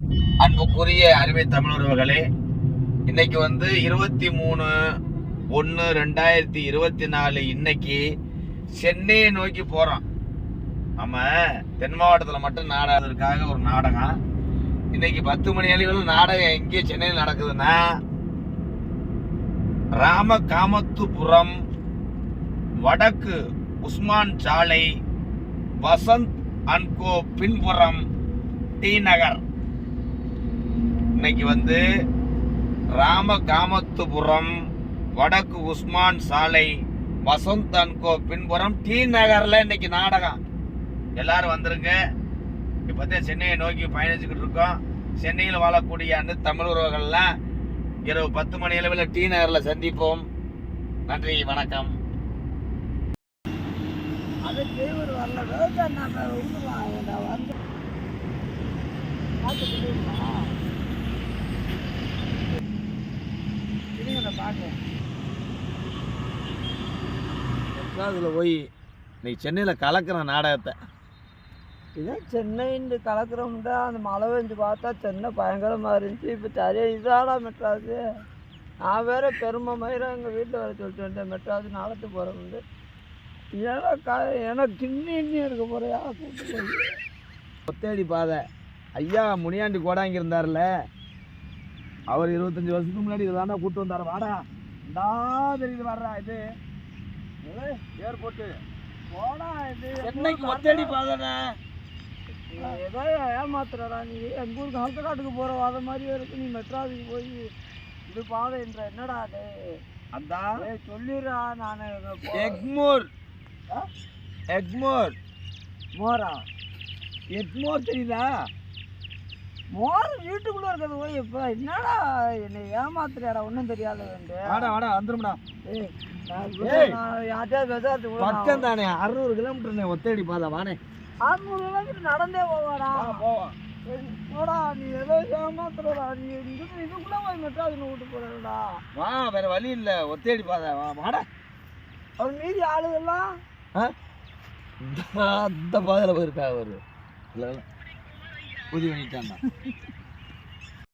அன்புக்குரிய அருமை தமிழர்களே இன்னைக்கு வந்து இருபத்தி மூணு ஒன்று ரெண்டாயிரத்தி இருபத்தி நாலு இன்னைக்கு சென்னையை நோக்கி போகிறோம் நம்ம தென் மாவட்டத்தில் மட்டும் நாடகத்திற்காக ஒரு நாடகம். இன்னைக்கு பத்து மணி அளவில் நாடகம் எங்கே சென்னையில் நடக்குதுன்னா ராம காமத்துபுரம் வடக்கு உஸ்மான் சாலை வசந்த் அன்கோ பின்புறம் டி நகர். இன்னைக்கு வந்து ராம காமத்துபுரம் வடக்கு உஸ்மான் சாலை வசந்த் அன்கோ பின்புறம் டி நகரில் இன்னைக்கு நாடகம். எல்லாரும் வந்துருங்க. இப்போ தான் சென்னையை நோக்கி பயணிச்சுக்கிட்டு இருக்கோம். சென்னையில் வாழக்கூடிய அன்று தமிழ் உறவுகள்லாம் இரவு பத்து மணி அளவில் டி நகரில் சந்திப்போம். நன்றி வணக்கம். அது டிரைவர் வரல. வேண்டாம். நான் வந்து பார்த்துக்கிட்டு அதில் போய் இன்னைக்கு சென்னையில் கலக்கிற நாடகத்தை? இதான் சென்னைன்னு கலக்கிறோம்டா. அந்த மழை பெஞ்சு பார்த்தா சென்னை பயங்கரமாக இருந்துச்சு. இப்போ சரியா இதாடா மெட்ராஸு? நான் வேற பெருமை மயிரம் எங்கள் வீட்டில் வர சொல்லிட்டு வந்தேன். மெட்ராஸ் நாளத்து போகிறோம்னு ஏன்னா க ஏன்னா கிண்ணி இன்னி இருக்க போறியா கூப்பிட்டு போய்? ஒத்தேடி பாதை. ஐயா முனியாண்டி கோடாங்கி இருந்தார்ல அவர் இருபத்தஞ்சு வருஷத்துக்கு முன்னாடி இதாண்டா கூட்டு வந்தார். வாடா. இந்தா தெரியுது வர்றா இது. ஏர்போர்ட்டு. போடா இது. சென்னைக்கு ஒத்தேடி பாதைண்ணே ஏதோ ஏமாத்துறடா நீ. எங்கள் ஊருக்கு ஹல்க காட்டுக்கு போகிற வாத மாதிரியே இருக்கு. நீ மெட்ராஸுக்கு போய் இது பாதைன்ற என்னடா அது அந்த. சொல்லிடுறா நான். எக்மோர். எக்மோர். மோரா? எக்மோர் தெரியுதா? மோர் வீட்டுக்குள்ளே இருக்கிறது போய் இப்போ. என்னடா என்னை ஏமாத்துறியாடா ஒன்றும் தெரியாத கூட பக்கம் தானே அறுநூறு கிலோமீட்டர் ஒத்தேடி பாதை வானே. அறுநூறு கிலோமீட்டர் நடந்தே போவாடா. போடா நீ ஏதோ ஏமாத்துறடா நீ இது இதுக்குள்ளே போய் மெட்ராஸ் விட்டு போறடா வா வேற வழி இல்லை ஒத்தேடி பாதை வா வாடா. அவர் மீதி ஆளுகள்லாம்? இந்த- அந்த பாதையில் போயிருக்கா அவரு. இல்லை. இல்லை புதிய பண்ணிட்டான்டா